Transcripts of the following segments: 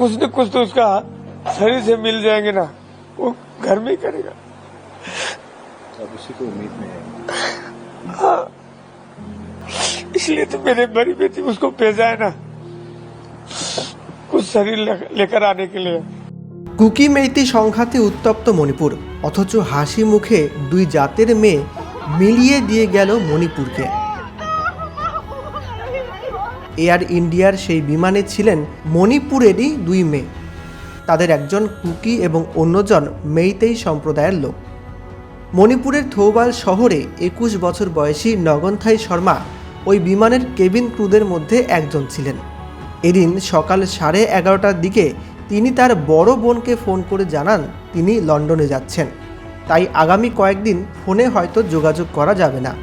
कुछ न कुछ तो उसका शरीर से मिल जाएंगे ना वो घर में ही करेगा अब उसी को उम्मीद में है इसलिए तो मेरे बड़ी बेटी उसको भेजा है ना कुछ शरीर ले- लेकर आने के लिए কুকি মেইতি সংঘাতে উত্তপ্ত মণিপুর অথচ হাসি মুখে দুই জাতের মেয়ে মিলিয়ে দিয়ে গেল মণিপুরকে এয়ার ইন্ডিয়ার সেই বিমানে ছিলেন মণিপুরেরই দুই মেয়ে। তাদের একজন কুকি এবং অন্যজন মেইতেই সম্প্রদায়ের লোক। মণিপুরের থৌবাল শহরে একুশ বছর বয়সী নগনথাই শর্মা ওই বিমানের কেবিন ক্রুদের মধ্যে একজন ছিলেন। এদিন সকাল সাড়ে এগারোটার দিকে তিনি তার বড় বোনকে ফোন করে জানান তিনি লন্ডনে যাচ্ছেন। তাই আগামী কয়েকদিন ফোনে হয়তো যোগাযোগ করা যাবে না।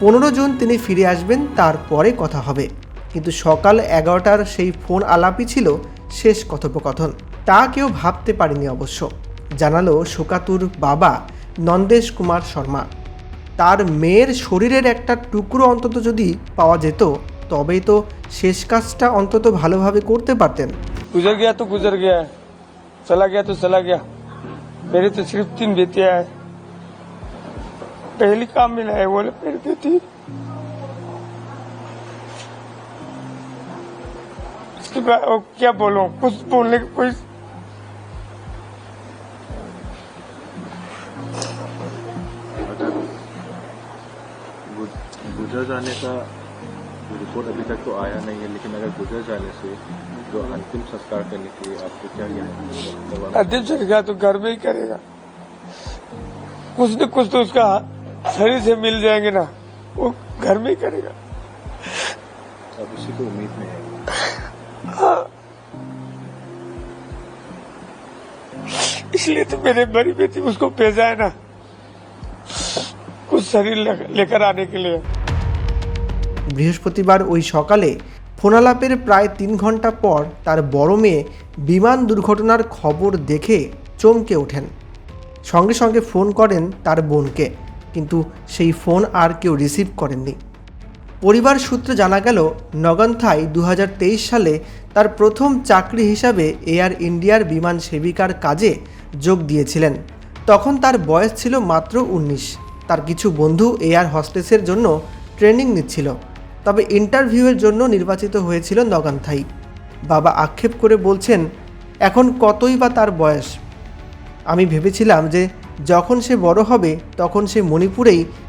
পনেরো জুন তিনি ফিরে আসবেন তারপরে কথা হবে। কিন্তু সকাল এগারোটার সেই ফোন আলাপই ছিল শেষ কথোপকথন। তা কেউ ভাবতে পারেনি অবশ্য। জানালো শোকাতুর বাবা নন্দেশ কুমার শর্মা। তার মেয়ের শরীরের একটা টুকরো অন্তত যদি পাওয়া যেত, তবেই তো শেষ কাজটা অন্তত ভালোভাবে করতে পারতেন। গুজর গিয়া তো গুজর গিয়া, চলা গিয়া তো চলা গিয়া। মেরে তো সিরফ তিন বেতিয়া কাম মিলা বলে পেরে বেতি इसके बाद क्या बोलूँ? कुछ बोलने की कोई गुजर जाने का रिपोर्ट अभी तक तो आया नहीं है लेकिन अगर गुजर जाने से जो अंतिम संस्कार करने के लिए आपको क्या चल गया तो घर में ही करेगा। कुछ न कुछ तो उसका शरीर से मिल जाएँगे ना। वो घर में ही करेगा। अब उसी को उम्मीद में है। इसलिए तो मेरे बड़ी बेटी उसको भेजा है ना कुछ शरीर ले- लेकर आने के लिए বৃহস্পতিবার ওই সকালে ফোনালাপের প্রায় তিন ঘন্টা পর তার বড় মেয়ে বিমান দুর্ঘটনার খবর দেখে চমকে ওঠেন সঙ্গে সঙ্গে ফোন করেন তার বোনকে কিন্তু সেই ফোন আর কেউ রিসিভ করেননি পরিবার সূত্রে জানা গেল, নগন্থাই দু সালে তার প্রথম চাকরি হিসাবে এয়ার ইন্ডিয়ার বিমান সেবিকার কাজে যোগ দিয়েছিলেন। তখন তার বয়স ছিল মাত্র উনিশ। তার কিছু বন্ধু এয়ার হস্টেসের জন্য ট্রেনিং নিচ্ছিল। তবে ইন্টারভিউয়ের জন্য নির্বাচিত হয়েছিল নগান্থাই। বাবা আক্ষেপ করে বলছেন, এখন কতই বা তার বয়স? আমি ভেবেছিলাম যে যখন সে বড় হবে, তখন সে মণিপুরেই